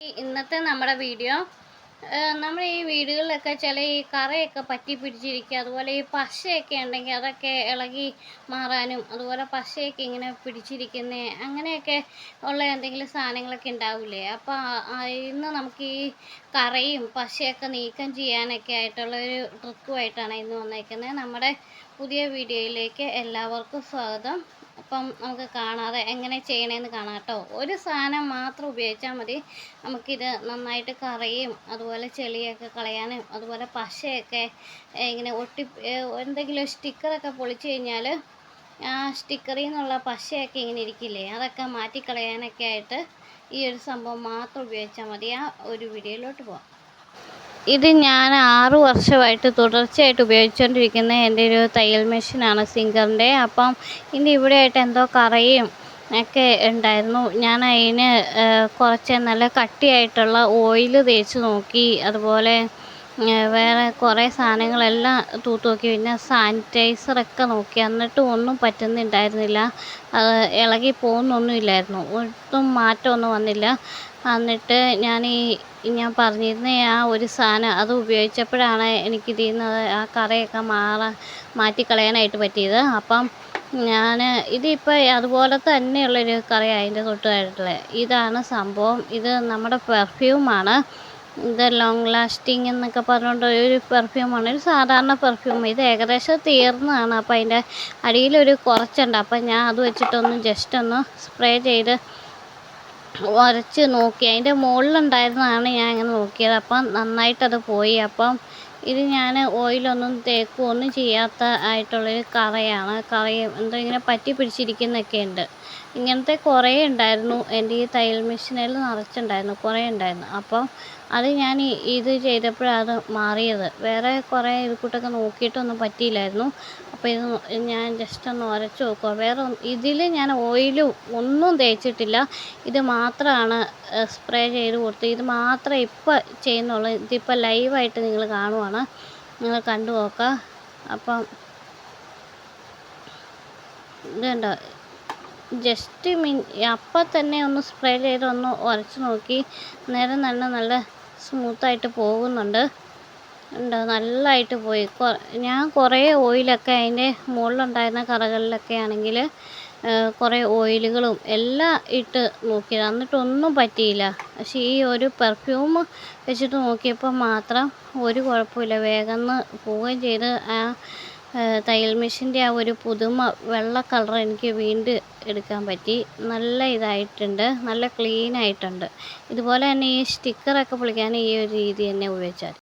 ഇന്നത്തെ നമ്മുടെ വീഡിയോ നമ്മൾ ഈ വീടുകളിലൊക്കെ ചില ഈ കറയൊക്കെ പറ്റി പിടിച്ചിരിക്കുക അതുപോലെ ഈ പശയൊക്കെ ഉണ്ടെങ്കിൽ അതൊക്കെ ഇളകി മാറാനും അതുപോലെ പശയൊക്കെ ഇങ്ങനെ പിടിച്ചിരിക്കുന്ന അങ്ങനെയൊക്കെ ഉള്ള എന്തെങ്കിലും സാധനങ്ങളൊക്കെ ഉണ്ടാവില്ലേ? അപ്പോൾ ഇന്ന് നമുക്ക് ഈ കറയും പശയൊക്കെ നീക്കം ചെയ്യാനൊക്കെ ആയിട്ടുള്ള ഒരു ട്രിക്കുമായിട്ടാണ് ഇന്ന് വന്നേക്കുന്നത്. നമ്മുടെ പുതിയ വീഡിയോയിലേക്ക് എല്ലാവർക്കും സ്വാഗതം. അപ്പം നമുക്ക് കാണാതെ എങ്ങനെ ചെയ്യണമെന്ന് കാണാം കേട്ടോ. ഒരു സാധനം മാത്രം ഉപയോഗിച്ചാൽ മതി. നമുക്കിത് നന്നായിട്ട് കറിയും അതുപോലെ ചെളിയൊക്കെ കളയാനും അതുപോലെ പശയൊക്കെ ഇങ്ങനെ ഒട്ടി എന്തെങ്കിലും സ്റ്റിക്കറൊക്കെ പൊളിച്ചു കഴിഞ്ഞാൽ ആ സ്റ്റിക്കറിൽ നിന്നുള്ള പശയൊക്കെ ഇങ്ങനെ ഇരിക്കില്ലേ അതൊക്കെ മാറ്റിക്കളയാനൊക്കെ ആയിട്ട് ഈ ഒരു സംഭവം മാത്രം ഉപയോഗിച്ചാൽ മതി. ആ ഒരു വീഡിയോയിലോട്ട് പോവാം. ഇത് ഞാൻ ആറു വർഷമായിട്ട് തുടർച്ചയായിട്ട് ഉപയോഗിച്ചുകൊണ്ടിരിക്കുന്ന എന്റെ ഒരു തയ്യൽ മെഷീനാണ് സിംഗറിന്റെ. അപ്പം ഇതിന്റെ ഇവിടെയായിട്ട് എന്തോ കറയും ഒക്കെ ഉണ്ടായിരുന്നു. ഞാൻ അതിന് കുറച്ച് നല്ല കട്ടിയായിട്ടുള്ള ഓയിൽ തേച്ച് നോക്കി. അതുപോലെ വേറെ കുറേ സാധനങ്ങളെല്ലാം തൂത്ത് നോക്കി പിന്നെ സാനിറ്റൈസറൊക്കെ നോക്കി. എന്നിട്ടും ഒന്നും പറ്റുന്നുണ്ടായിരുന്നില്ല. അത് ഇളകി പോകുന്നൊന്നുമില്ലായിരുന്നു. ഒട്ടും മാറ്റമൊന്നും വന്നില്ല. എന്നിട്ട് ഞാൻ ഈ ഞാൻ പറഞ്ഞിരുന്ന ആ ഒരു സാധനം അത് ഉപയോഗിച്ചപ്പോഴാണ് എനിക്ക് നിന്ന് ആ കറയൊക്കെ മാറാൻ മാറ്റിക്കളയാനായിട്ട് പറ്റിയത്. അപ്പം ഞാൻ ഇതിപ്പോൾ അതുപോലെ തന്നെയുള്ളൊരു കറയാണ് അതിന്റെ തൊട്ട് ഇതാണ് സംഭവം. ഇത് നമ്മുടെ പെർഫ്യൂമാണ് ഇത് ലോങ് ലാസ്റ്റിംഗ് എന്നൊക്കെ പറഞ്ഞുകൊണ്ട് ഒരു പെർഫ്യൂമാണ് ഒരു സാധാരണ പെർഫ്യൂം ഇത് ഏകദേശം തീർന്നതാണ്. അപ്പോൾ അതിന്റെ അടിയിലൊരു കുറച്ചുണ്ട്. അപ്പം ഞാൻ അത് വെച്ചിട്ടൊന്ന് ജസ്റ്റ് ഒന്ന് സ്പ്രേ ചെയ്ത് ഉരച്ച് നോക്കി. അതിന്റെ മുകളിലുണ്ടായിരുന്നതാണ് ഞാൻ ഇങ്ങനെ നോക്കിയത്. അപ്പം നന്നായിട്ടത് പോയി. അപ്പം ഇത് ഞാൻ ഓയിലൊന്നും തേക്കുകയോ ഒന്നും ചെയ്യാത്ത ആയിട്ടുള്ളൊരു കറയാണ്. കറയും എന്തോ ഇങ്ങനെ പറ്റി പിടിച്ചിരിക്കുന്നൊക്കെ ഉണ്ട്. ഇങ്ങനത്തെ കുറേ ഉണ്ടായിരുന്നു. എന്റെ ഈ തയ്യൽ മെഷീനിൽ നിറച്ചുണ്ടായിരുന്നു. കുറേ ഉണ്ടായിരുന്നു. അപ്പം അത് ഞാൻ ഇത് ചെയ്തപ്പോഴാണ് അത് മാറിയത്. വേറെ കുറേ ഇത് നോക്കിയിട്ടൊന്നും പറ്റിയില്ലായിരുന്നു. അപ്പോൾ ഇത് ഞാൻ ജസ്റ്റ് ഒന്ന് ഉരച്ച് നോക്കുക വേറെ ഇതിൽ ഞാൻ ഓയിലും ഒന്നും തേച്ചിട്ടില്ല. ഇത് മാത്രമാണ് സ്പ്രേ ചെയ്ത് കൊടുത്തത് ഇത് മാത്രമേ ഇപ്പോൾ ചെയ്യുന്നുള്ളൂ. ഇതിപ്പോൾ ലൈവായിട്ട് നിങ്ങൾ കാണുവാണ്. നിങ്ങൾ കണ്ടു നോക്കുക അപ്പം ഇതുണ്ടോ ജസ്റ്റ് മിൻ അപ്പം തന്നെ ഒന്ന് സ്പ്രേ ചെയ്ത് ഒന്ന് ഉരച്ച് നോക്കി. നേരം നല്ല നല്ല സ്മൂത്തായിട്ട് പോകുന്നുണ്ട്. ഉണ്ട്? നല്ലതായിട്ട് പോയി. ഞാൻ കുറേ ഓയിലൊക്കെ അതിന്റെ മുകളിലുണ്ടായിരുന്ന കറകളിലൊക്കെ ആണെങ്കിൽ കുറേ ഓയിലുകളും എല്ലാം ഇട്ട് നോക്കിയത്. എന്നിട്ടൊന്നും പറ്റിയില്ല. പക്ഷേ ഈ ഒരു പെർഫ്യൂം വെച്ചിട്ട് നോക്കിയപ്പോൾ മാത്രം ഒരു കുഴപ്പമില്ല. വേഗം പോവുകയും ചെയ്ത് ആ തയ്യൽ മെഷീന്റെ ആ ഒരു പുതുമ വെള്ള കളർ എനിക്ക് വീണ്ടും എടുക്കാൻ പറ്റി. നല്ല ഇതായിട്ടുണ്ട്. നല്ല ക്ലീൻ ആയിട്ടുണ്ട് ഇതുപോലെ തന്നെ ഈ സ്റ്റിക്കറൊക്കെ പൊളിക്കാൻ ഈ ഒരു രീതി തന്നെ ഉപയോഗിച്ചാൽ